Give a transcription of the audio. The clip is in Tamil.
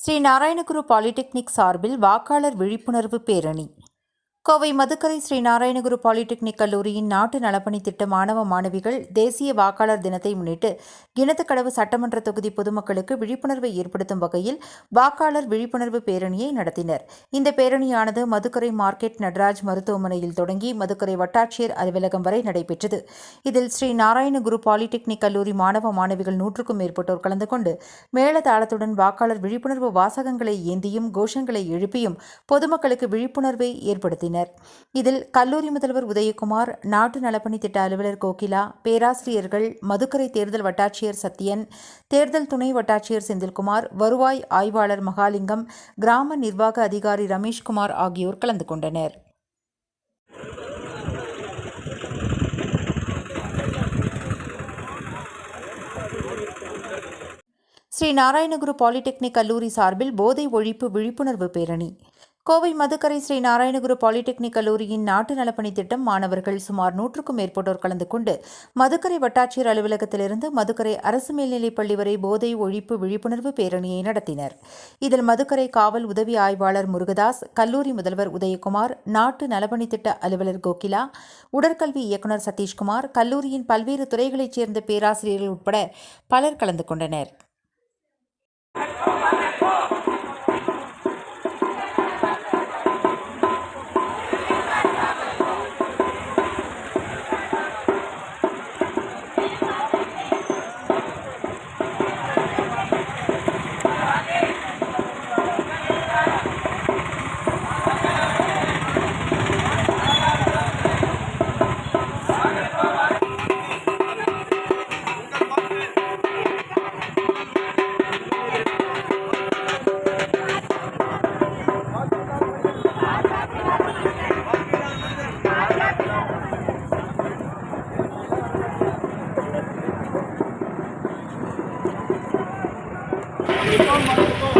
ஸ்ரீ நாராயணகுரு பாலிடெக்னிக் சார்பில் வாக்காளர் விழிப்புணர்வு பேரணி. கோவை மதுக்கரை ஸ்ரீ நாராயணகுரு பாலிடெக்னிக் கல்லூரியின் நாட்டு நலப்பணி திட்ட மாணவ மாணவிகள் தேசிய வாக்காளர் தினத்தை முன்னிட்டு கிணத்துக்கடவு சட்டமன்ற தொகுதி பொதுமக்களுக்கு விழிப்புணர்வை ஏற்படுத்தும் வகையில் வாக்காளர் விழிப்புணர்வு பேரணியை நடத்தினர். இந்த பேரணியானது மதுக்கரை மார்க்கெட் நடராஜ் மருத்துவமனையில் தொடங்கி மதுக்கரை வட்டாட்சியர் அலுவலகம் வரை நடைபெற்றது. இதில் ஸ்ரீ நாராயணகுரு பாலிடெக்னிக் கல்லூரி மாணவ மாணவிகள் நூற்றுக்கும் மேற்பட்டோர் கலந்து கொண்டு மேளதாளத்துடன் வாக்காளர் விழிப்புணர்வு வாசகங்களை ஏந்தியும் கோஷங்களை எழுப்பியும் பொதுமக்களுக்கு விழிப்புணர்வை ஏற்படுத்தினர். இதில் கல்லூரி முதல்வர் உதயகுமார் நாட்டு நலப்பணி திட்ட அலுவலர் கோகிலா பேராசிரியர்கள் மதுக்கரை தேர்தல் வட்டாட்சியர் சத்யன் தேர்தல் துணை வட்டாட்சியர் செந்தில்குமார் வருவாய் ஆய்வாளர் மகாலிங்கம் கிராம நிர்வாக அதிகாரி ரமேஷ்குமார் ஆகியோர் கலந்து கொண்டனர். ஸ்ரீ நாராயணகுரு பாலிடெக்னிக் கல்லூரி சார்பில் போதை ஒழிப்பு விழிப்புணர்வு பேரணி. கோவை மதுக்கரை ஸ்ரீ நாராயணகுரு பாலிடெக்னிக் கல்லூரியின் நாட்டு நலப்பணி திட்டம் மாணவர்கள் சுமார் நூற்றுக்கும் மேற்பட்டோர் கலந்து கொண்டு மதுக்கரை வட்டாட்சியர் அலுவலகத்திலிருந்து மதுக்கரை அரசு மேல்நிலைப் பள்ளி வரை போதை ஒழிப்பு விழிப்புணர்வு பேரணியை நடத்தினர். இதில் மதுக்கரை காவல் உதவி ஆய்வாளர் முருகதாஸ் கல்லூரி முதல்வர் உதயகுமார் நாட்டு நலப்பணி திட்ட அலுவலர் கோகிலா உடற்கல்வி இயக்குநர் சதீஷ்குமார் கல்லூரியின் பல்வேறு துறைகளைச் சேர்ந்த பேராசிரியர்கள் உட்பட பலர் கலந்து கொண்டனர். Maricón, maricón.